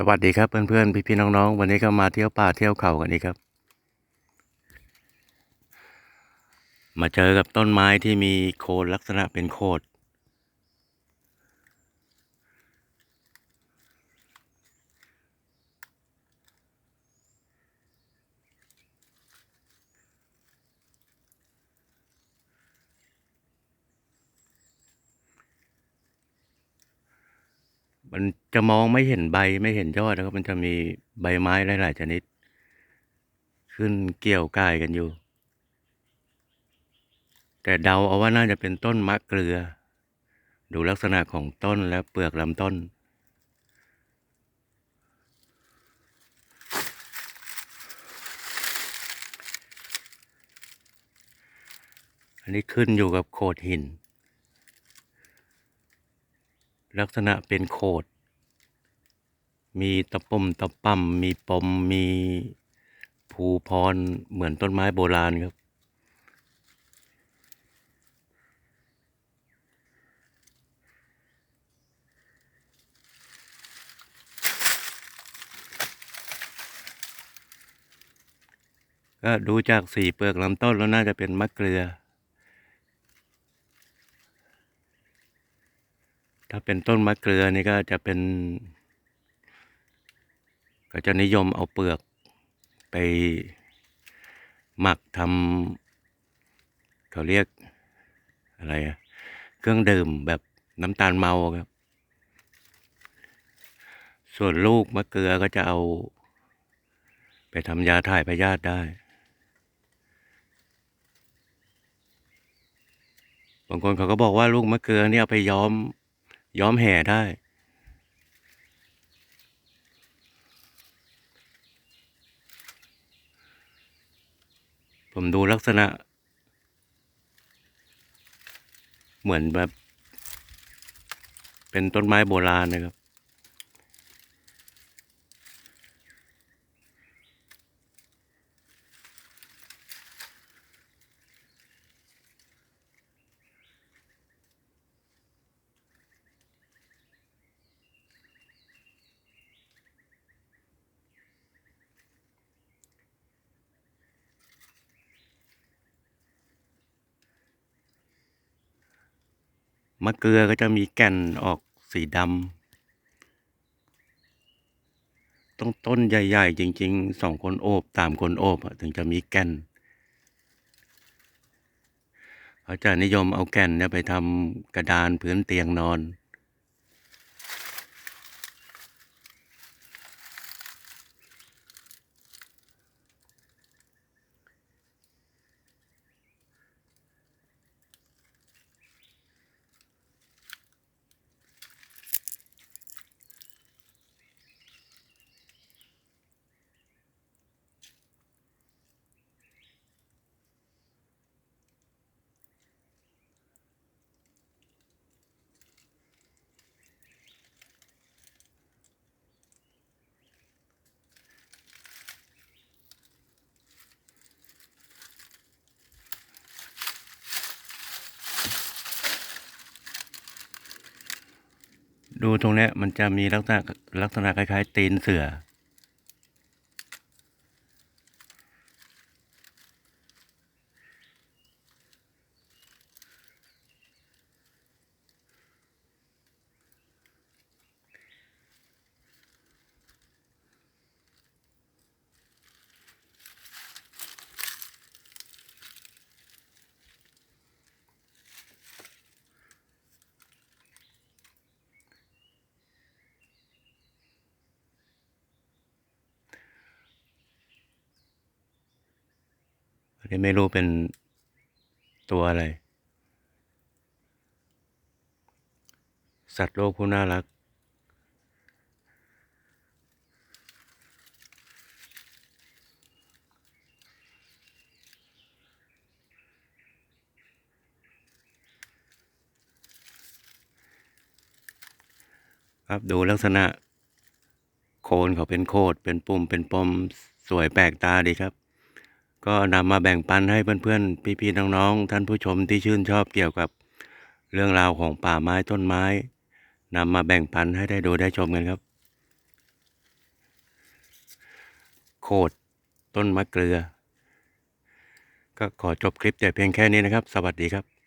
สวัสดีครับเพื่อนๆพี่ๆน้องๆ วันนี้ก็มาเที่ยวป่าเที่ยวเขากันอีกครับ มาเจอกับต้นไม้ที่มีโคนลักษณะเป็นโคด มันจะมองไม่เห็นใบไม่เห็นยอดนะครับ มันจะมีใบไม้หลาย ๆ ชนิด ขึ้นเกี่ยวก่ายกันอยู่ แต่เดาเอาว่าน่าจะเป็นต้นมะเกลือ ดูลักษณะของต้นและเปลือกลำต้น อันนี้ขึ้นอยู่กับโขดหิน ลักษณะเป็นโขด มีตะปุ่มตะป่ำมีปมมีภูพรเหมือนต้นไม้โบราณครับ ก็ดูจากสีเปลือกลำต้นแล้วน่าจะเป็นมะเกลือ ถ้าเป็นต้นมะเกลือนี่ก็จะเป็น ก็จะนิยมเอาเปลือกไปหมักทำเขาเรียกอะไรอะเครื่องดื่มแบบน้ำตาลเมาครับ ส่วนลูกมะเกลือก็จะเอา ไปทำยาถ่ายพยาธิได้บางคนเขาก็บอกว่าลูกมะเกลือเนี่ยเอาไปย้อม ย้อมแห่ได้ ผมดูลักษณะ เหมือนแบบ เป็นต้นไม้โบราณนะครับ มะเกลือก็จะมีแก่นออกสีดำต้องต้นใหญ่ ๆ จริงๆสองคนโอบสามคนโอบถึงจะมีแก่นเขาจะนิยมเอาแก่นเนี่ยไปทำกระดานพื้นเตียงนอน ดูตรงนี้มันจะมีลักษณะลักษณะคล้ายๆตีนเสือ นี้ไม่รู้เป็นตัวอะไร สัตว์โลกผู้น่ารัก ครับดูลักษณะ โคนเขาเป็นโคดเป็นปุ่มเป็นปมสวยแปลกตาดีครับ ก็นำมาแบ่งปันให้เพื่อนๆ พี่ๆ น้องๆ ท่านผู้ชมที่ชื่นชอบเกี่ยวกับเรื่องราวของป่าไม้ต้นไม้นำมาแบ่งปันให้ได้ดูได้ชมกันครับ โคดต้นมะเกลือ ก็ขอจบคลิปแต่เพียงแค่นี้นะครับ สวัสดีครับ